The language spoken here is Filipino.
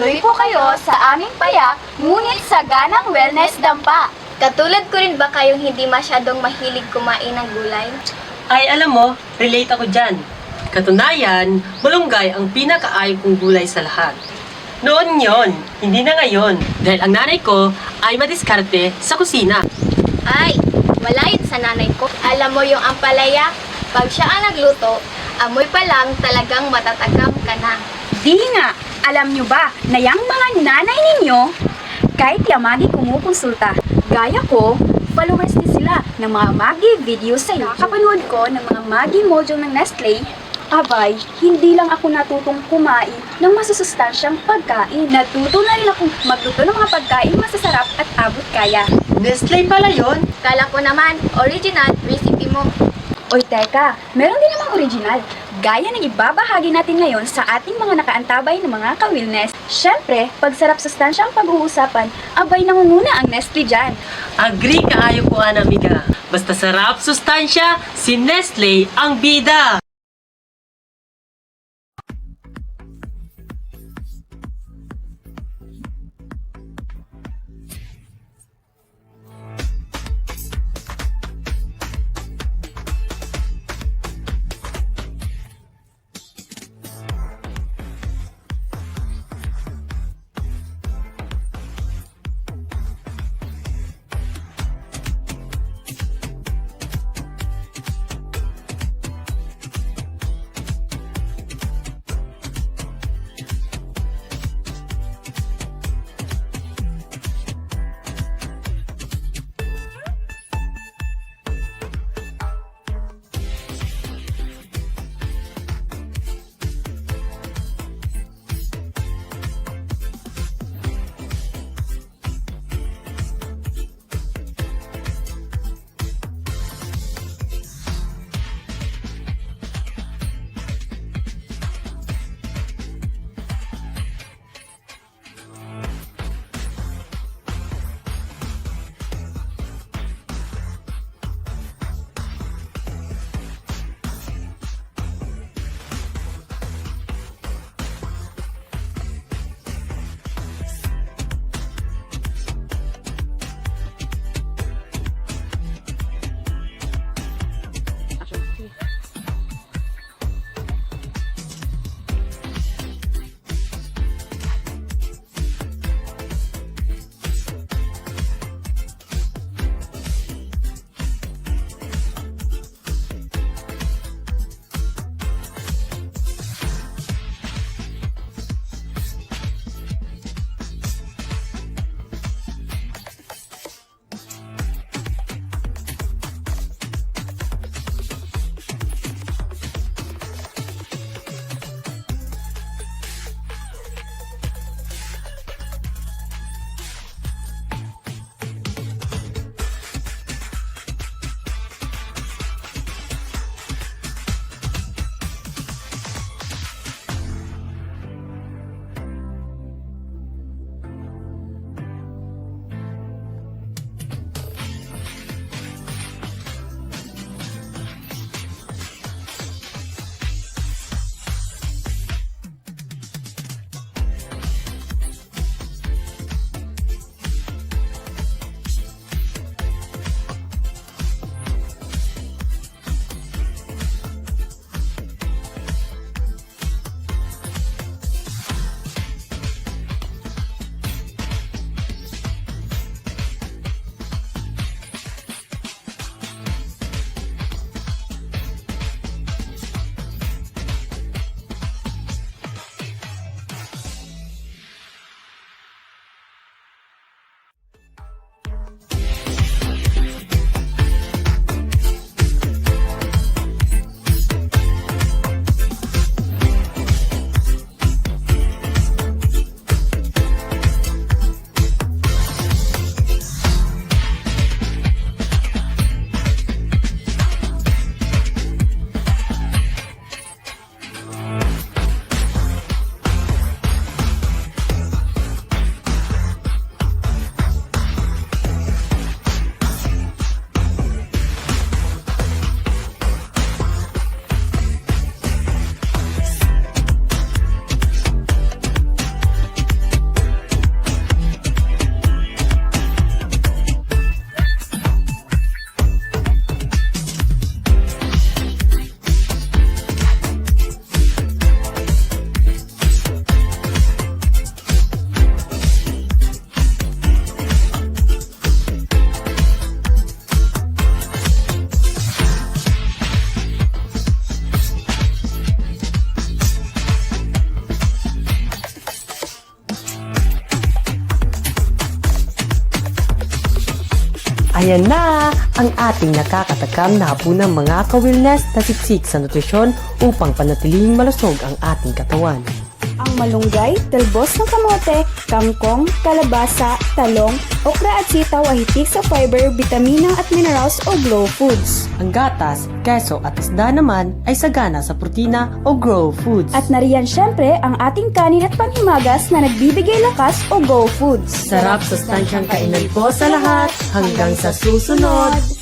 Tuloy po kayo sa aming payak, ngunit sa ganang wellness dampa. Katulad ko rin ba kayong hindi masyadong mahilig kumain ng gulay? Ay, alam mo, relate ako dyan. Katunayan, malunggay ang pinakaayaw kong gulay sa lahat. Noon yon, hindi na ngayon. Dahil ang nanay ko ay madiskarte sa kusina. Ay, wala yun sa nanay ko. Alam mo yung ampalaya, pag siya ang nagluto, amoy pa lang talagang matatagam ka na. Di nga, alam nyo ba na yung mga nanay ninyo, kahit yamagi kumukonsulta, gaya ko, followers din sila ng mga Magi videos sa YouTube. Kapanood ko ng mga Magi module ng Nestle, abay, hindi lang ako natutong kumain ng masusustansyang pagkain. Natuto na rin akong magluto ng mga pagkain masasarap at abot kaya. Nestle pala yon. Kala ko naman, original recipe mo. Oy, teka, meron din namang original. Gaya ng ibabahagi natin ngayon sa ating mga nakaantabay ng mga ka-wellness. Siyempre, pag sarap sustansyang pag-uusapan, abay nangunguna ang Nestle dyan. Agree kaayo ko an amiga. Basta sarap sustansya, si Nestle ang bida. Ayan na ang ating nakakatakam na hapunang mga ka-wellness na siksik sa nutrisyon upang panatiling malusog ang ating katawan. Ang malunggay, talbos ng kamote, kangkong, kalabasa, talong, okra at sitaw ay hitik sa fiber, bitamina at minerals o glow foods. Ang gatas, keso at isda naman ay sagana sa protina o grow foods. At nariyan syempre ang ating kanin at panghimagas na nagbibigay lakas o go foods. sarap sustansyang kainan po sa lahat hanggang sa susunod.